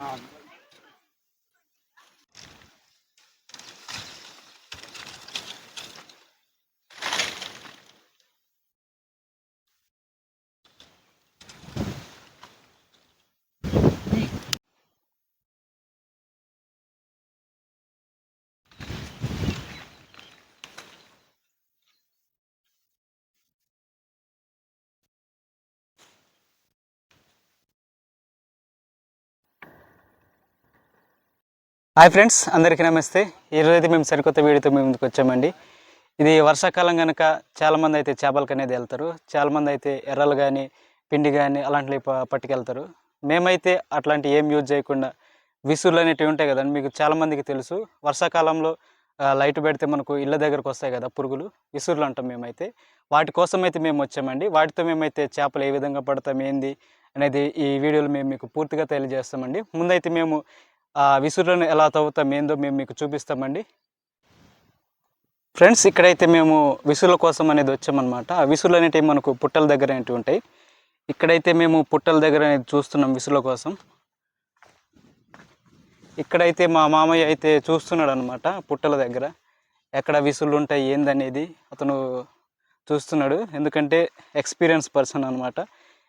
Um, hi friends అందరికీ నమస్తే. ఈరోజు అయితే మేము సరికొత్త వీడియోతో మేము ముందుకు వచ్చామండి. ఇది వర్షాకాలం కనుక చాలామంది అయితే చేపలకి అనేది వెళ్తారు. చాలామంది అయితే ఎర్రలు కానీ పిండి కానీ అలాంటివి ప- పట్టుకెళ్తారు. మేమైతే అట్లాంటి ఏం యూజ్ చేయకుండా విసురులు అనేటివి ఉంటాయి కదండి మీకు చాలామందికి తెలుసు. వర్షాకాలంలో లైట్ పెడితే మనకు ఇళ్ళ దగ్గరకు వస్తాయి కదా పురుగులు విసురులు అంటాం మేమైతే. వాటి కోసం అయితే మేము వచ్చామండి. వాటితో మేమైతే చేపలు ఏ విధంగా పడతాం ఏంది అనేది ఈ వీడియోలో మేము మీకు పూర్తిగా తెలియజేస్తామండి. ముందైతే మేము ఆ విసురులను ఎలా తవ్వుతాం ఏందో మేము మీకు చూపిస్తామండి. ఫ్రెండ్స్ ఇక్కడైతే మేము విసురుల కోసం అనేది వచ్చామన్నమాట. ఆ విసురులు అనేటివి మనకు పుట్టల దగ్గర అనేటివి ఉంటాయి. ఇక్కడైతే మేము పుట్టల దగ్గర అనేది చూస్తున్నాం విసురుల కోసం. ఇక్కడైతే మా మామయ్య అయితే చూస్తున్నాడు అనమాట పుట్టల దగ్గర. ఎక్కడ విసులు ఉంటాయి ఏందనేది అతను చూస్తున్నాడు. ఎందుకంటే ఎక్స్పీరియన్స్ పర్సన్ అనమాట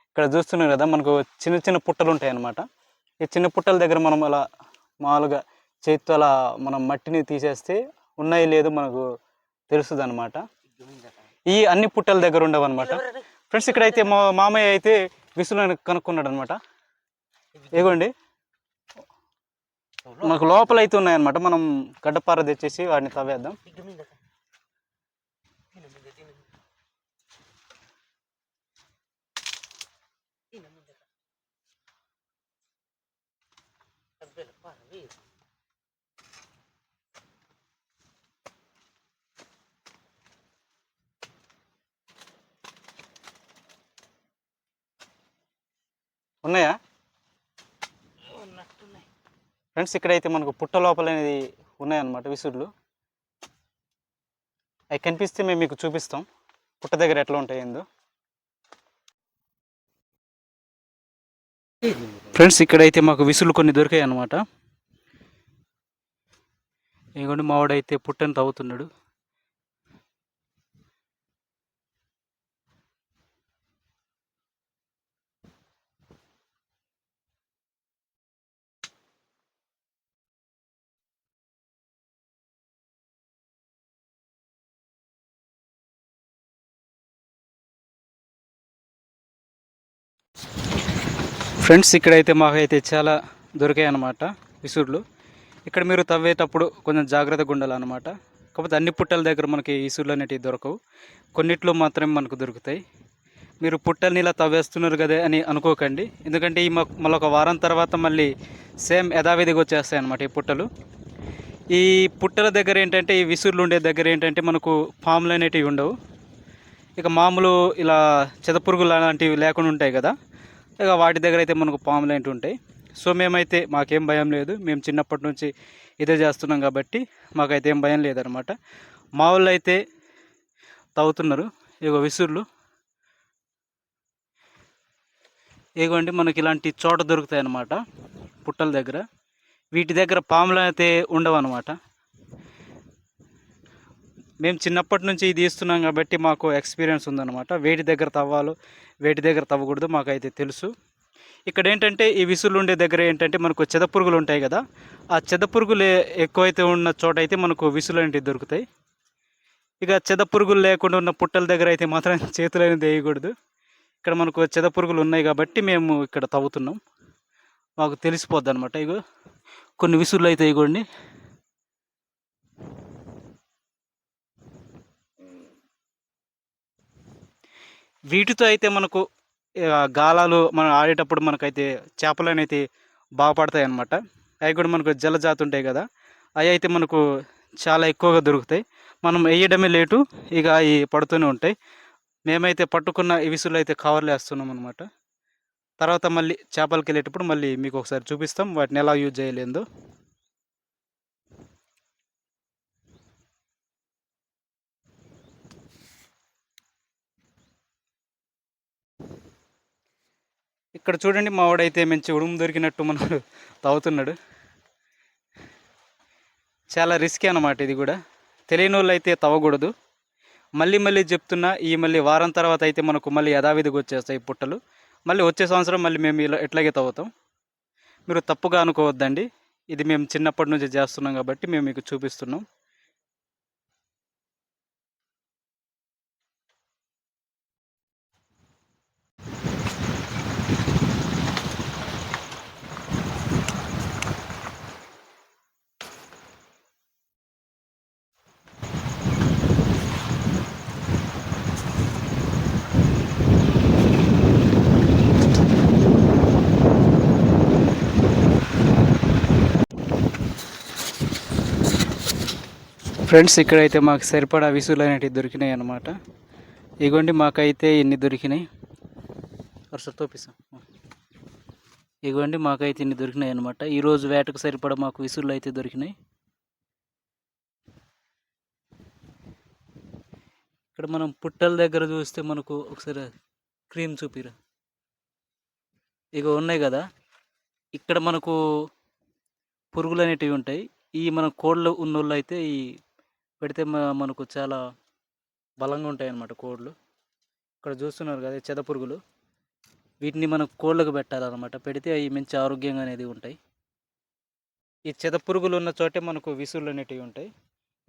ఇక్కడ చూస్తున్నాడు కదా మనకు చిన్న చిన్న పుట్టలు ఉంటాయి అనమాట ఈ చిన్న పుట్టల దగ్గర మనం అలా మామూలుగా చేతితో అలా మనం మట్టిని తీసేస్తే ఉన్నాయి లేదు మనకు తెలుస్తుంది అనమాట ఈ అన్ని పుట్టల దగ్గర ఉండవు అనమాట ఫ్రెండ్స్ ఇక్కడైతే మా మామయ్య అయితే విసులు కనుక్కున్నాడు అనమాట ఇగోండి మనకు లోపల అయితే ఉన్నాయన్నమాట. మనం గడ్డపార తెచ్చేసి వాటిని తవ్వేద్దాం. ఉన్నాయా? ఫ్రెండ్స్ ఇక్కడైతే మనకు పుట్ట లోపల అనేది ఉన్నాయన్నమాట విసురులు. అవి కనిపిస్తే మేము మీకు చూపిస్తాం. పుట్ట దగ్గర ఎట్లా ఉంటాయిందో ఫ్రెండ్స్ ఇక్కడైతే మాకు విసులు కొన్ని దొరికాయి అన్నమాట ఇదిగోండి మావాడైతే పుట్టని తవ్వుతున్నాడు ఫ్రెండ్స్ ఇక్కడైతే మాకైతే చాలా దొరికాయి అన్నమాట ఇసుడ్లు ఇక్కడ మీరు తవ్వేటప్పుడు కొంచెం జాగ్రత్తగా ఉండాలన్నమాట. కాకపోతే అన్ని పుట్టల దగ్గర మనకి ఇసుడ్లు అనేటివి దొరకవు. కొన్నిట్లో మాత్రమే మనకు దొరుకుతాయి. మీరు పుట్టల్ని ఇలా తవ్వేస్తున్నారు కదా అని అనుకోకండి. ఎందుకంటే ఈ మళ్ళీ ఒక వారం తర్వాత మళ్ళీ సేమ్ యథావిధిగా వచ్చేస్తాయి అన్నమాట ఈ పుట్టలు. ఈ పుట్టల దగ్గర ఏంటంటే ఈ విసురులు ఉండే దగ్గర ఏంటంటే మనకు పాములు అనేటివి ఉండవు. ఇక మామూలు ఇలా చెదపురుగులు అలాంటివి లేకుండా ఉంటాయి కదా. ఇక వాటి దగ్గర అయితే మనకు పాములు ఏంటి ఉంటాయి. సో మేమైతే మాకేం భయం లేదు. మేము చిన్నప్పటి నుంచి ఇదే చేస్తున్నాం కాబట్టి మాకైతే ఏం భయం లేదనమాట. మా వాళ్ళు అయితే తవ్వుతున్నారు ఇగో విసురులు. ఇగోండి మనకి ఇలాంటి చోట దొరుకుతాయి అన్నమాట పుట్టల దగ్గర. వీటి దగ్గర పాములు అయితే ఉండవన్నమాట. మేము చిన్నప్పటి నుంచి ఇది ఇస్తున్నాం కాబట్టి మాకు ఎక్స్పీరియన్స్ ఉందన్నమాట. వేటి దగ్గర తవ్వాలో వేటి దగ్గర తవ్వకూడదు మాకైతే తెలుసు. ఇక్కడ ఏంటంటే ఈ విసులు ఉండే దగ్గర ఏంటంటే మనకు చెదపురుగులు ఉంటాయి కదా ఆ చెదపురుగులు పురుగులు ఎక్కువైతే ఉన్న చోట అయితే మనకు విసులు అనేవి దొరుకుతాయి. ఇక చెదపురుగులు లేకుండా ఉన్న పుట్టల దగ్గర అయితే మాత్రం చేతులు అనేది వేయకూడదు ఇక్కడ మనకు చెదపురుగులు ఉన్నాయి కాబట్టి మేము ఇక్కడ తవ్వుతున్నాం. మాకు తెలిసిపోద్ది అనమాట ఇగో. కొన్ని విసులు అయితే ఇగోండి. వీటితో అయితే మనకు గాలాలు మనం ఆడేటప్పుడు మనకైతే చేపలు అయితే బాగుపడతాయి అన్నమాట అవి కూడా మనకు జలజాతి ఉంటాయి కదా అవి అయితే మనకు చాలా ఎక్కువగా దొరుకుతాయి. మనం వేయడమే లేటు ఇక అవి పడుతూనే ఉంటాయి. మేమైతే పట్టుకున్న విసులు అయితే కవర్లు వేస్తున్నాం అనమాట తర్వాత మళ్ళీ చేపలకి వెళ్ళేటప్పుడు మళ్ళీ మీకు ఒకసారి చూపిస్తాం వాటిని ఎలా యూజ్ చేయలేదో. ఇక్కడ చూడండి మా వాడైతే మంచి ఉడుము దొరికినట్టు మనకు తాగుతున్నాడు. చాలా రిస్కీ అన్నమాట ఇది కూడా. తెలియని వాళ్ళు అయితే తవ్వకూడదు. మళ్ళీ మళ్ళీ చెప్తున్నా ఈ మళ్ళీ వారం తర్వాత అయితే మనకు మళ్ళీ యథావిధిగా వచ్చేస్తాయి పుట్టలు. మళ్ళీ వచ్చే సంవత్సరం మళ్ళీ మేము ఇలా ఎట్లాగే తవ్వుతాం. మీరు తప్పుగా అనుకోవద్దండి. ఇది మేము చిన్నప్పటి నుంచి చేస్తున్నాం కాబట్టి మేము మీకు చూపిస్తున్నాం. ఫ్రెండ్స్ ఇక్కడైతే మాకు సరిపడా విసులు అనేటివి దొరికినాయి అనమాట ఇగోండి మాకైతే ఇన్ని దొరికినాయి. వరుస తోపిస్తాం. ఇగోండి మాకైతే ఇన్ని దొరికినాయి అనమాట ఈరోజు వేటకు సరిపడా మాకు విసులు అయితే దొరికినాయి. ఇక్కడ మనం పుట్టల దగ్గర చూస్తే మనకు ఒకసారి క్రీమ్ చూపిరా. ఇక ఉన్నాయి కదా. ఇక్కడ మనకు పురుగులు అనేటివి ఉంటాయి. ఈ మన కోళ్ళు ఉన్నోళ్ళు అయితే ఈ పెడితే మనకు చాలా బలంగా ఉంటాయి అన్నమాట కోళ్ళు ఇక్కడ చూస్తున్నారు కదా చెద పురుగులు. వీటిని మనం కోళ్ళకు పెట్టాలన్నమాట. పెడితే అవి మంచి ఆరోగ్యంగా అనేది ఉంటాయి. ఈ చెద పురుగులు ఉన్న చోటే మనకు విసులు అనేటివి ఉంటాయి.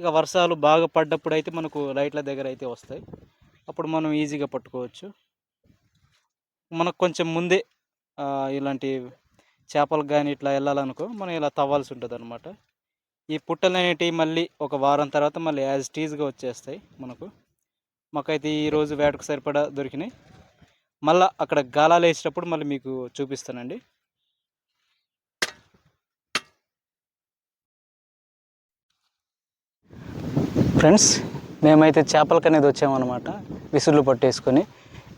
ఇక వర్షాలు బాగా పడ్డప్పుడు అయితే మనకు లైట్ల దగ్గర అయితే వస్తాయి. అప్పుడు మనం ఈజీగా పట్టుకోవచ్చు. మనకు కొంచెం ముందే ఇలాంటి చేపలకు కానీ ఇట్లా వెళ్ళాలనుకో మనం ఇలా తవ్వాల్సి ఉంటుంది అనమాట ఈ పుట్టలు అనేటివి మళ్ళీ ఒక వారం తర్వాత మళ్ళీ యాజ్ టీజ్గా వచ్చేస్తాయి మనకు. మాకైతే ఈరోజు వేటకు సరిపడా దొరికినాయి. మళ్ళీ అక్కడ గాలాలు వేసేటప్పుడు మళ్ళీ మీకు చూపిస్తానండి. ఫ్రెండ్స్ మేమైతే చేపలకి అనేది వచ్చామన్నమాట. విసుళ్ళు పట్టేసుకొని.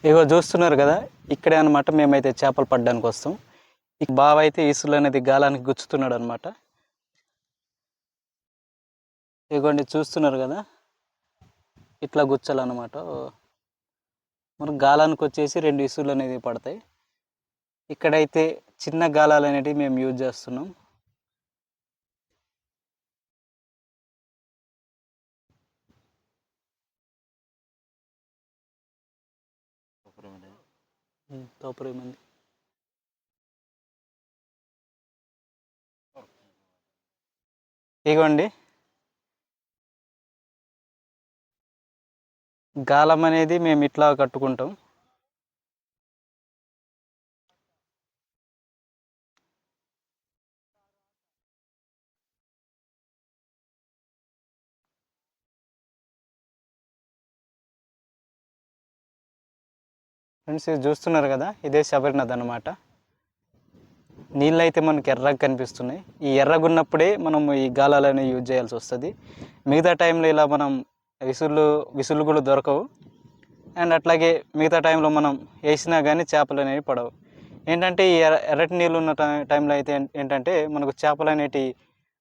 ఇగో చూస్తున్నారు కదా ఇక్కడే అనమాట మేమైతే చేపలు పడ్డానికి వస్తాం ఈ బావ అయితే ఇసులు అనేది గాలానికి గుచ్చుతున్నాడు అనమాట ఇగోండి చూస్తున్నారు కదా? ఇట్లా గుచ్చాలన్నమాట మరి గాలానికి వచ్చేసి రెండు ఇసులు అనేది పడతాయి. ఇక్కడైతే చిన్న గాలాలు అనేటివి మేము యూజ్ చేస్తున్నాం. తోపరి మంది ఇగోండి. గాలం అనేది మేము ఇట్లా కట్టుకుంటాం. ఫ్రెండ్స్ ఇది చూస్తున్నారు కదా ఇదే శబరినాథ్ అనమాట నీళ్ళు అయితే మనకి ఎర్రగా కనిపిస్తున్నాయి. ఈ ఎర్రగా ఉన్నప్పుడే మనం ఈ గాలాలని యూజ్ చేయాల్సి వస్తుంది. మిగతా టైంలో ఇలా మనం విసుళ్ళు విసులు కూడా దొరకవు. అండ్ అట్లాగే మిగతా టైంలో మనం వేసినా కానీ చేపలు అనేవి పడవు. ఏంటంటే ఈ ఎర్ర ఎర్రటి నీళ్ళు ఉన్న టై- టైంలో అయితే ఏంటంటే మనకు చేపలు అనేటివి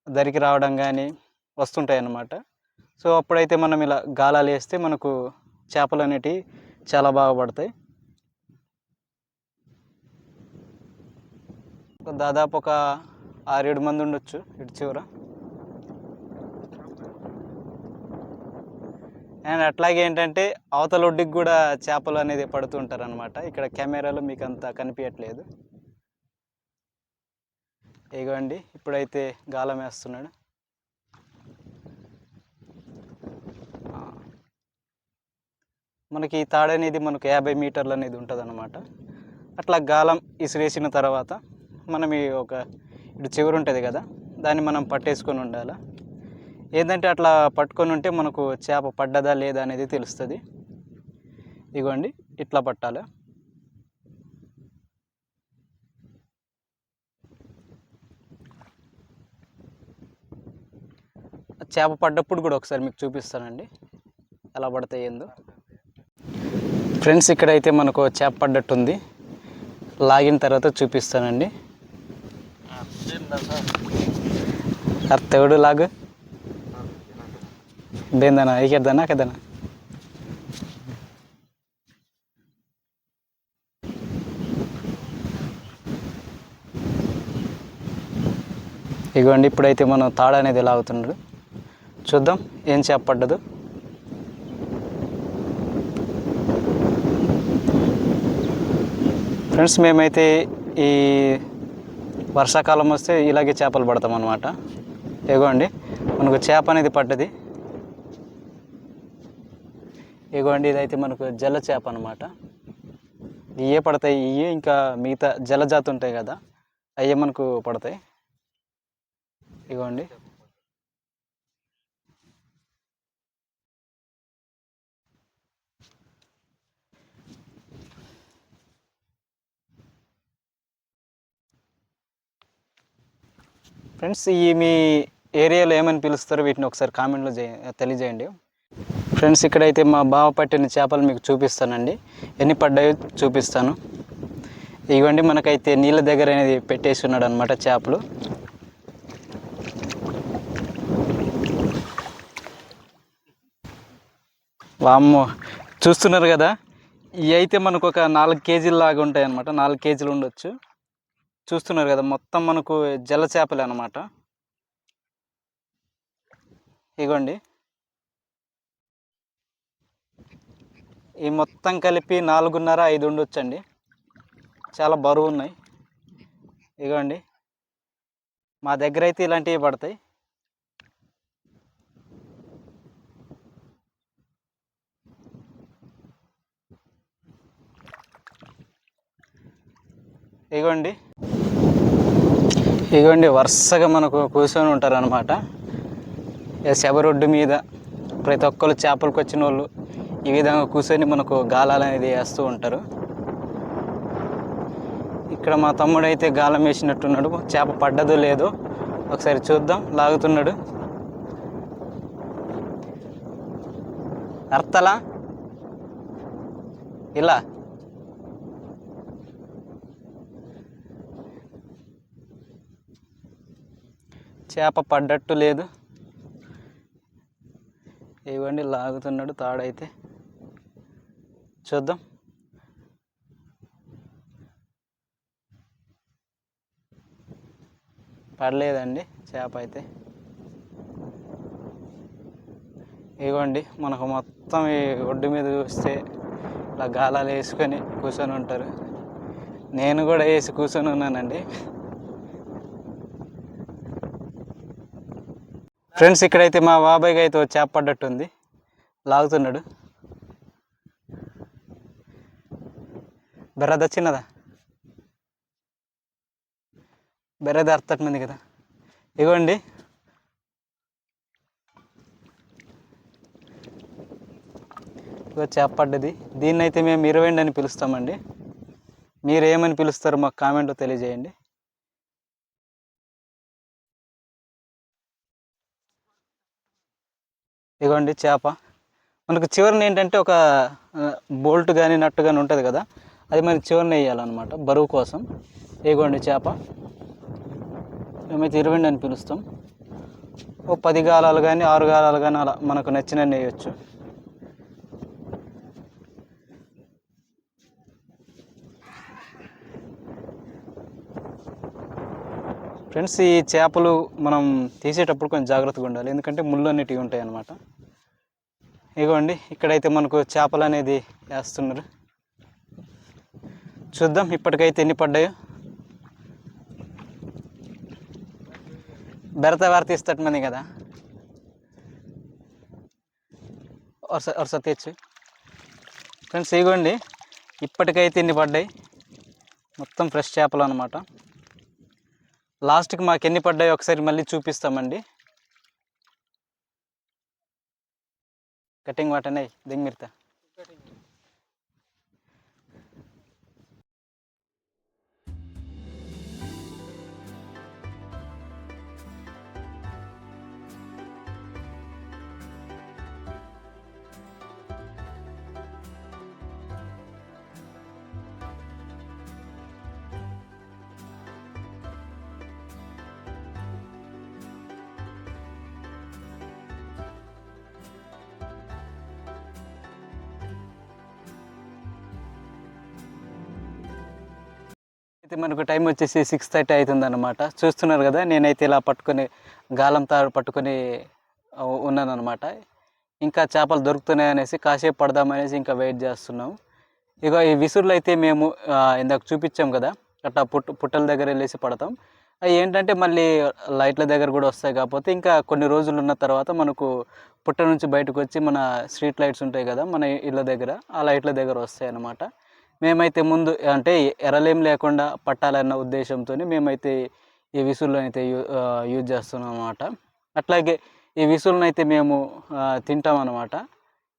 దరికి రావడం కానీ వస్తుంటాయి అన్నమాట. సో అప్పుడైతే మనం ఇలా గాలాలు వేస్తే మనకు చేపలు అనేటివి చాలా బాగా పడతాయి. దాదాపు ఒక ఆరేడు మంది ఉండొచ్చు ఇటు చివర. అండ్ అట్లాగే ఏంటంటే అవతల ఒడ్డుకి కూడా చేపలు అనేది పడుతుంటారు అనమాట ఇక్కడ కెమెరాలో మీకు అంత కనిపించట్లేదు ఇగోండి ఇప్పుడైతే గాలం వేస్తున్నాడు. మనకి ఈ తాడు అనేది మనకు యాభై మీటర్లు అనేది ఉంటుంది అనమాట అట్లా గాలం ఇసిరేసిన తర్వాత మనం ఈ ఒక ఇటు చివరి ఉంటుంది కదా దాన్ని మనం పట్టేసుకొని ఉండాలి? ఏంటంటే అట్లా పట్టుకొని ఉంటే మనకు చేప పడ్డదా లేదా అనేది తెలుస్తుంది. ఇగోండి ఇట్లా పట్టాలి. చేప పడ్డప్పుడు కూడా ఒకసారి మీకు చూపిస్తానండి. ఎలా పడతాయి ఏందో. ఫ్రెండ్స్ ఇక్కడైతే మనకు చేప పడ్డట్టు ఉంది లాగిన తర్వాత చూపిస్తానండి. అర్తవుడు లాగు? దేనిదన్నా ఏకేద్దానా కదనా ఇగోండి ఇప్పుడైతే మనం తాడ అనేది ఎలా అవుతున్నాడు చూద్దాం ఏం చేపడ్డదు? ఫ్రెండ్స్ మేమైతే ఈ వర్షాకాలం వస్తే ఇలాగే చేపలు పడతాం అనమాట ఇగోండి మనకు చేప అనేది పడ్డది. ఇగోండి ఇదైతే మనకు జల చేప అనమాట ఇవే పడతాయి ఇవే ఇంకా మిగతా జలజాతి ఉంటాయి కదా అయ్యే మనకు పడతాయి. ఇగోండి ఫ్రెండ్స్ ఈ మీ ఏరియాలో ఏమని పిలుస్తారో వీటిని ఒకసారి కామెంట్లో తెలియజేయండి. ఫ్రెండ్స్ ఇక్కడైతే మా బావ పట్టిన చేపలు మీకు చూపిస్తానండి. ఎన్ని పడ్డాయో చూపిస్తాను. ఇవ్వండి మనకైతే నీళ్ళ దగ్గర అనేది పెట్టేసి ఉన్నాడు అనమాట చేపలు. వామ్మో చూస్తున్నారు కదా? ఇవి అయితే మనకు ఒక నాలుగు కేజీల లాగా ఉంటాయి అనమాట నాలుగు కేజీలు ఉండొచ్చు. చూస్తున్నారు కదా మొత్తం మనకు జల చేపలే అనమాట ఇగోండి. ఈ మొత్తం కలిపి నాలుగున్నర ఐదు ఉండొచ్చండి. చాలా బరువు ఉన్నాయి ఇగోండి. మా దగ్గర అయితే ఇలాంటివి పడతాయి. ఇగోండి. ఇగోండి వరుసగా మనకు కూర్చొని ఉంటారు అనమాట శబరొడ్డు మీద ప్రతి ఒక్కరు చేపలకు వచ్చిన వాళ్ళు ఈ విధంగా కూర్చొని మనకు గాలాలు అనేది వేస్తూ ఉంటారు. ఇక్కడ మా తమ్ముడు అయితే గాలం వేసినట్టున్నాడు. చేప పడ్డదో లేదో ఒకసారి చూద్దాం. లాగుతున్నాడు. అర్థలా ఇలా. చేప పడ్డట్టు లేదు. ఇవ్వండి లాగుతున్నాడు తాడైతే. చూద్దాం. పడలేదండి చేప అయితే. ఇగోండి మనకు మొత్తం ఈ ఒడ్డు మీద చూస్తే ఇలా గాలాలు వేసుకొని కూర్చొని ఉంటారు. నేను కూడా వేసి కూర్చొని ఉన్నానండి. ఫ్రెండ్స్ ఇక్కడైతే మా బాబాయ్కి అయితే చేపడ్డట్టుంది చేప పడ్డట్టుంది. లాగుతున్నాడు. బెర్రద చిన్నదా బెర్రది అర్థట్టుంది కదా. ఇగోండి. ఇగో చేపడ్డది. దీన్ని అయితే మేము ఇరవై అని పిలుస్తామండి. మీరు ఏమని పిలుస్తారో మాకు కామెంట్లో తెలియజేయండి. ఇగోండి చేప. మనకు చివరిని ఏంటంటే ఒక బోల్ట్ కానీ నట్టు కానీ ఉంటుంది కదా. అది మరి చివరిని వేయాలన్నమాట. బరువు కోసం. ఏగోండి చేప. మేమైతే ఇరవండి అని పిలుస్తాం. ఓ పది గాలాలు కానీ ఆరు గాలాలు కానీ అలా మనకు నచ్చినన్ని వేయచ్చు. ఫ్రెండ్స్ ఈ చేపలు మనం తీసేటప్పుడు కొంచెం జాగ్రత్తగా ఉండాలి. ఎందుకంటే ముళ్ళు అనేటివి ఉంటాయి అన్నమాట ఇగోండి ఇక్కడైతే మనకు చేపలు అనేది వేస్తున్నారు. చూద్దాం ఇప్పటికైతే ఎన్ని పడ్డాయో. బెరత వార తీస్తట్మంది కదా. వరుస వరుస తెచ్చు ఫ్రెండ్స్ ఇగోండి. ఇప్పటికైతే ఎన్ని పడ్డాయి? మొత్తం ఫ్రెష్ చేపలు అనమాట లాస్ట్కి మాకు ఎన్ని పడ్డాయో ఒకసారి మళ్ళీ చూపిస్తామండి. కటింగ్ వాటనే దింగిమిర్తా అయితే మనకు టైం వచ్చేసి సిక్స్ థర్టీ అవుతుంది అనమాట చూస్తున్నారు కదా నేనైతే ఇలా పట్టుకొని గాలం తాడు పట్టుకొని ఉన్నాను అనమాట ఇంకా చేపలు దొరుకుతున్నాయి అనేసి కాసేపు పడదామనేసి ఇంకా వెయిట్ చేస్తున్నాం. ఇక ఈ విసురులు అయితే మేము ఇందాక చూపించాం కదా అట్లా పుట్ పుట్టల దగ్గర వెళ్ళేసి పడతాం. అవి ఏంటంటే మళ్ళీ లైట్ల దగ్గర కూడా వస్తాయి కాకపోతే ఇంకా కొన్ని రోజులు ఉన్న తర్వాత మనకు పుట్ట నుంచి బయటకు వచ్చి మన స్ట్రీట్ లైట్స్ ఉంటాయి కదా మన ఇళ్ళ దగ్గర ఆ లైట్ల దగ్గర వస్తాయి అన్నమాట మేమైతే ముందు అంటే ఎరలేం లేకుండా పట్టాలన్న ఉద్దేశంతో మేమైతే ఈ విసులను అయితే యూ- యూజ్ చేస్తున్నాం అన్నమాట అట్లాగే ఈ విసులను అయితే మేము తింటాం అన్నమాట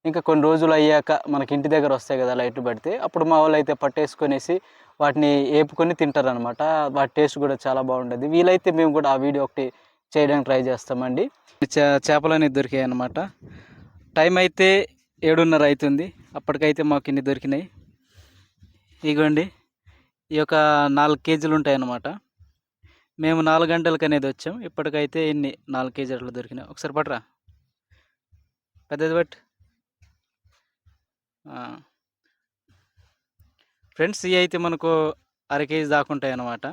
ఇంకా కొన్ని రోజులు అయ్యాక మనకి ఇంటి దగ్గర వస్తాయి కదా లైట్ పడితే అప్పుడు మా వాళ్ళు అయితే పట్టేసుకొనేసి వాటిని ఏపుకొని తింటారనమాట వాటి టేస్ట్ కూడా చాలా బాగుంటుంది వీలైతే మేము కూడా ఆ వీడియో ఒకటి చేయడానికి ట్రై చేస్తామండి. చేపలు అనేది దొరికాయి అనమాట టైం అయితే ఏడున్నర అవుతుంది. అప్పటికైతే మాకు ఇన్ని దొరికినాయి. ఇగోండి ఈ యొక్క నాలుగు కేజీలు ఉంటాయి అన్నమాట మేము నాలుగు గంటలకు అనేది వచ్చాం. ఇప్పటికైతే ఇన్ని నాలుగు కేజీలు అట్లా దొరికినాయి? ఒకసారి పట్రా పెద్దది బట్ ఫ్రెండ్స్ ఇవి అయితే మనకు అర కేజీ దాకా ఉంటాయి అన్నమాట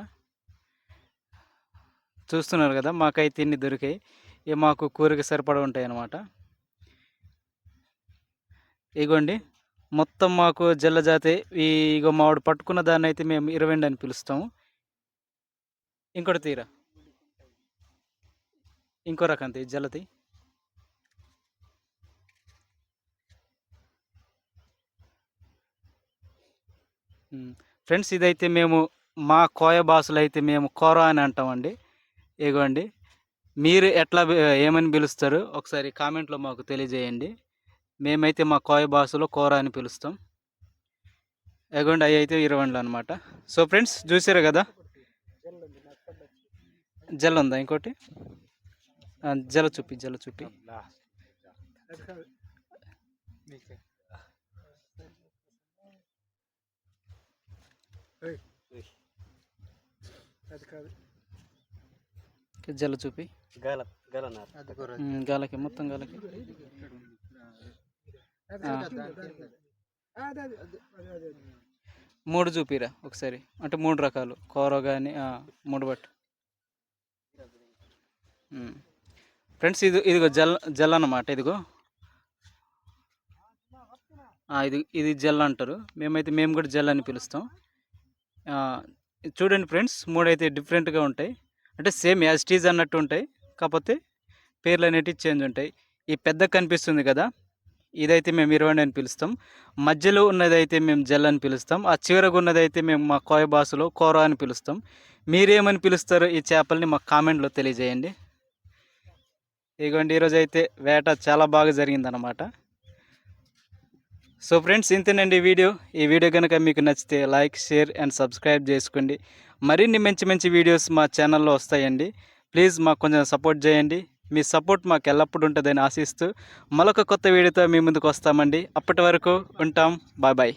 చూస్తున్నారు కదా మాకైతే ఇన్ని దొరికాయి? ఇవి మాకు కూరకి సరిపడా ఉంటాయి అన్నమాట ఇగోండి. మొత్తం మాకు జల్లజాతి. ఈ ఇగో మావాడు పట్టుకున్న దాన్ని అయితే మేము ఇరవెండి అని పిలుస్తాము. ఇంకోటి తీరా. ఇంకో రకం తీ జల్లతి ఫ్రెండ్స్ ఇదైతే మేము మా కోయ భాషలో అయితే మేము కోర అని అంటామండి. ఇగోండి మీరు ఎట్లా ఏమని పిలుస్తారు? ఒకసారి కామెంట్లో మాకు తెలియజేయండి. మేమైతే మా కోయ భాషలో కోర అని పిలుస్తాం. ఎగోండి అవి అయితే ఇరవండ్లు అనమాట సో ఫ్రెండ్స్ చూసారు కదా? జల్ ఉందా ఇంకోటి? జల చూపి జల చూపి. జల చూపి. గల గాలకి మొత్తం గాలకి. మూడు చూపిరా ఒకసారి. అంటే మూడు రకాలు. కూర కానీ మూడు బట్ ఫ్రెండ్స్ ఇది ఇదిగో జల్ జల్ అన్నమాట ఇదిగో. ఇది ఇది జల్ అంటారు. మేమైతే మేము కూడా జల్ అని పిలుస్తాం. చూడండి ఫ్రెండ్స్ మూడు అయితే డిఫరెంట్గా ఉంటాయి. అంటే సేమ్ యాజ్ టీజ్ అన్నట్టు ఉంటాయి. కాకపోతే పేర్లు అనేటివి చేంజ్ ఉంటాయి. ఈ పెద్ద కనిపిస్తుంది కదా. ఇదైతే మేము ఇరవండి అని పిలుస్తాం. మధ్యలో ఉన్నదైతే మేము జల్ అని పిలుస్తాం. ఆ చివరకు ఉన్నదైతే మేము మా కోయ భాషలో కోర అని పిలుస్తాం. మీరేమని పిలుస్తారు ఈ చేపల్ని మా కామెంట్లో తెలియజేయండి. ఇదిగోండి ఈరోజు అయితే వేట చాలా బాగా జరిగిందనమాట సో ఫ్రెండ్స్ ఇంతేనండి వీడియో. ఈ వీడియో కనుక మీకు నచ్చితే లైక్ షేర్ అండ్ సబ్స్క్రైబ్ చేసుకోండి. మరిన్ని మంచి మంచి వీడియోస్ మా ఛానల్లో వస్తాయండి. ప్లీజ్ మాకు కొంచెం సపోర్ట్ చేయండి. మీ సపోర్ట్ మాకు ఎల్లప్పుడూ ఉంటుందని ఆశిస్తూ మరొక కొత్త వీడియోతో మీ ముందుకు వస్తామండి. అప్పటి వరకు ఉంటాం. Bye bye.